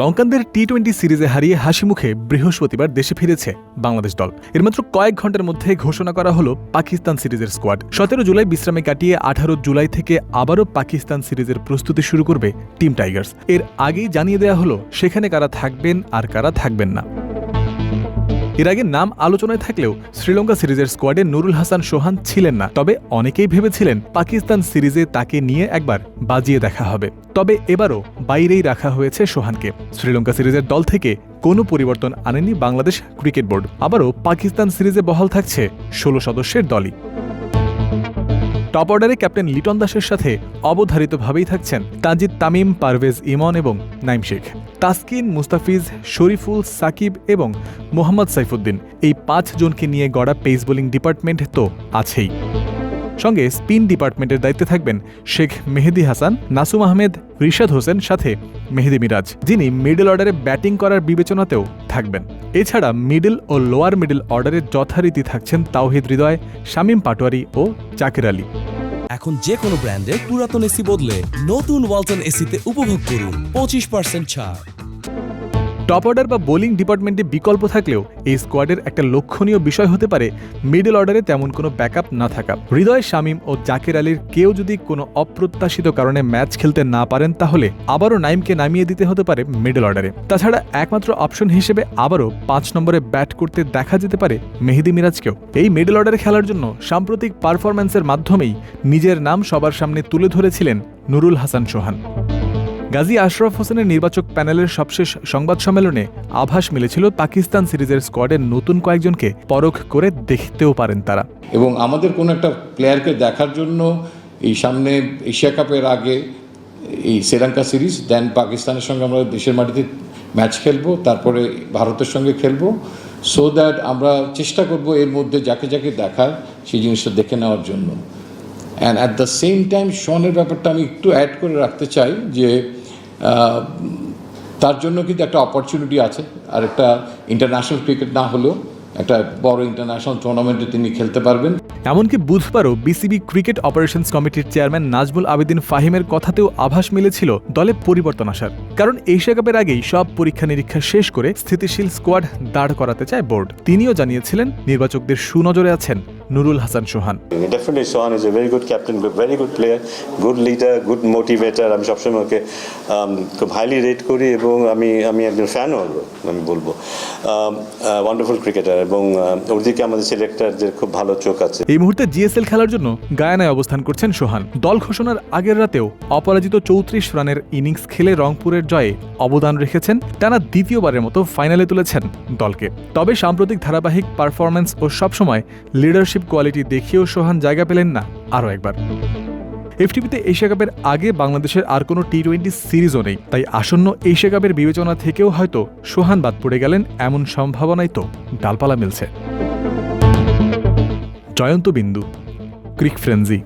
লঙ্কানদের T twenty সিরিজে হারিয়ে হাসি মুখে বৃহস্পতিবার দেশে ফিরেছে বাংলাদেশ দল। এর মাত্র কয়েক ঘণ্টার মধ্যে ঘোষণা করা হলো পাকিস্তান সিরিজের স্কোয়াড। সতেরো জুলাই বিশ্রামে কাটিয়ে আঠারো জুলাই থেকে আবারও পাকিস্তান সিরিজের প্রস্তুতি শুরু করবে টিম টাইগার্স। এর আগেই জানিয়ে দেওয়া হলো, সেখানে কারা থাকবেন আর কারা থাকবেন না। এর আগে নাম আলোচনায় থাকলেও শ্রীলঙ্কা সিরিজের স্কোয়াডে নুরুল হাসান সোহান ছিলেন না। তবে অনেকেই ভেবেছিলেন পাকিস্তান সিরিজে তাকে নিয়ে একবার বাজিয়ে দেখা হবে। তবে এবারও বাইরেই রাখা হয়েছে সোহানকে। শ্রীলঙ্কা সিরিজের দল থেকে কোনো পরিবর্তন আনেনি বাংলাদেশ ক্রিকেট বোর্ড। আবারও পাকিস্তান সিরিজে বহাল থাকছে ষোলো সদস্যের দলই। টপ অর্ডারে ক্যাপ্টেন লিটন দাসের সাথে অবধারিতভাবেই থাকছেন তাজিদ তামিম, পারভেজ ইমন এবং নাইম শেখ। তাসকিন, মুস্তাফিজ, শরীফুল, সাকিব এবং মোহাম্মদ সাইফুদ্দিন। এই পাঁচ জনকে নিয়ে গড়া পেস বোলিং ডিপার্টমেন্ট তো আছেই। সঙ্গে স্পিন ডিপার্টমেন্টের দায়িত্বে থাকবেন শেখ মেহেদি হাসান, নাসুম আহমেদ, রিশাদ হোসেন, সাথে মেহেদি মিরাজ, যিনি মিডল অর্ডারে ব্যাটিং করার বিবেচনাতেও থাকবেন। এছাড়া মিডল ও লোয়ার মিডল অর্ডারে যথারীতি থাকছেন তাওহিদ হৃদয়, শামীম পাটোয়ারি ও জাকির আলী। এখন যে কোনো ব্র্যান্ডের পুরাতন এসি বদলে নতুন ওয়ালটন এসিতে উপভোগ করুন পঁচিশ পার্সেন্ট ছাড়। টপ অর্ডার বা বোলিং ডিপার্টমেন্টে বিকল্প থাকলেও এই স্কোয়াডের একটা লক্ষণীয় বিষয় হতে পারে মিডল অর্ডারে তেমন কোনো ব্যাকআপ না থাকা। হৃদয় শামীম ও জাকির আলীর কেউ যদি কোনো অপ্রত্যাশিত কারণে ম্যাচ খেলতে না পারেন তাহলে আবারও নাইমকে নামিয়ে দিতে হতে পারে মিডল অর্ডারে। তাছাড়া একমাত্র অপশন হিসেবে আবারও পাঁচ নম্বরে ব্যাট করতে দেখা যেতে পারে মেহেদি মিরাজকেও। এই মিডল অর্ডারে খেলার জন্য সাম্প্রতিক পারফরম্যান্সের মাধ্যমেই নিজের নাম সবার সামনে তুলে ধরেছিলেন নুরুল হাসান সোহান। গাজী আশরাফ হোসেনের নির্বাচক প্যানেলের সবশেষ সংবাদ সম্মেলনে আভাস মিলেছিল পাকিস্তান সিরিজের স্কোয়াডের নতুন কয়েকজনকে পরখ করে দেখতেও পারেন তারা। এবং আমাদের কোনো একটা প্লেয়ারকে দেখার জন্য এই সামনে এশিয়া কাপের আগে এই শ্রীলঙ্কা সিরিজ, দেন পাকিস্তানের সঙ্গে আমরা দেশের মাটিতে ম্যাচ খেলব, তারপরে ভারতের সঙ্গে খেলব। সো দ্যাট আমরা চেষ্টা করব এর মধ্যে যাকে যাকে দেখার সেই জিনিসটা দেখে নেওয়ার জন্য। And at the same time শনের ব্যাপারটা আমি একটু অ্যাড করে রাখতে চাই যে তার জন্য কিন্তু একটা অপরচুনিটি আছে। আর একটা ইন্টারন্যাশনাল ক্রিকেট না হলেও একটা বড় ইন্টারন্যাশনাল টুর্নামেন্টে তিনি খেলতে পারবেন। এমনকি বুধবারও বিসিবি ক্রিকেট অপারেশনস কমিটির চেয়ারম্যান নাজমুল আবেদিন ফাহিমের কথাতেও আভাস মিলেছিল দলে পরিবর্তন আসার। কারণ এশিয়া কাপের আগেই সব পরীক্ষা নিরীক্ষা শেষ করে স্থিতিশীল স্কোয়াড দাঁড় করাতে চায় বোর্ড তিনিও জানিয়েছিলেন, নির্বাচকদের সুনজরে আছেন। Nurul Hasan Sohan. Definitely, Sohan is a very good captain, very good player good leader good motivator. আমি সবসময় ওকে um, খুব হাইলি রেট করি এবং আমি আমি একজন ফ্যানও আমি বলব। ওয়ান্ডারফুল ক্রিকেটার এবং uh, ওর দিকে আমাদের সিলেক্টরদের খুব ভালো চোখ আছে। এই মুহূর্তে জিএসএল খেলার জন্য গায়ানায় অবস্থান করছেন সোহান। দল ঘোষণার আগের রাতেও অপরাজিত চৌত্রিশ রানের ইনিংস খেলে রংপুরের জয়ে অবদান রেখেছেন টানা দ্বিতীয়বারের মতো ফাইনালে তুলেছেন দলকে। তবে সাম্প্রতিক ধারাবাহিক পারফরম্যান্স ও সবসময় লিডারশিপ কোয়ালিটি দেখিয়েও সোহান জায়গা পেলেন না, আরও একবার। এফটিপিতে এশিয়া কাপের আগে বাংলাদেশের আর কোনো টি টোয়েন্টি সিরিজও নেই, তাই আসন্ন এশিয়া কাপের বিবেচনা থেকেও হয়তো সোহান বাদ পড়ে গেলেন এমন সম্ভাবনাই তো ডালপালা মিলছে। জয়ন্ত বিন্দু ক্রিক ফ্রেন্সি